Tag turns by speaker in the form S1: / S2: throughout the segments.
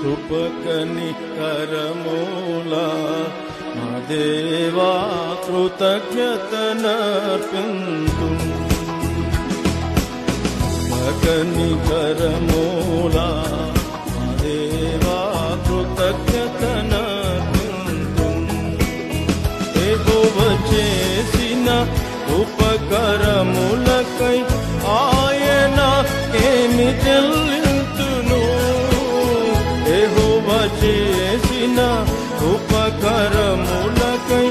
S1: కృపకని కరమూలా మా దేవా కృతజ్ఞతనర్పింతు. కృపకని కరమూలా మా దేవా కృతజ్ఞతనర్పింతు. ఎగువ చేసిన ఉపకరములకై చేసిన ఉపకరములకై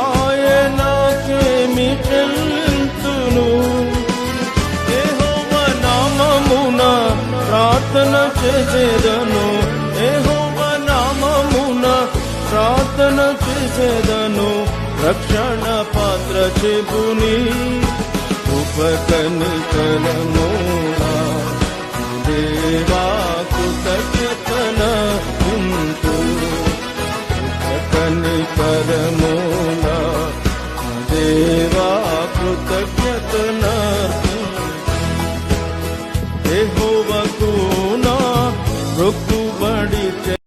S1: ఆయనకేమి చెల్లింతును యెహోవా నామమున ప్రార్థన చేసేదను. యెహోవా నామమున ప్రార్థన చేసేదను. రక్షణ పాత్ర చెబుని ఉపకని కలమునా కరమున దేవా కృతజ్ఞతనకు నాకు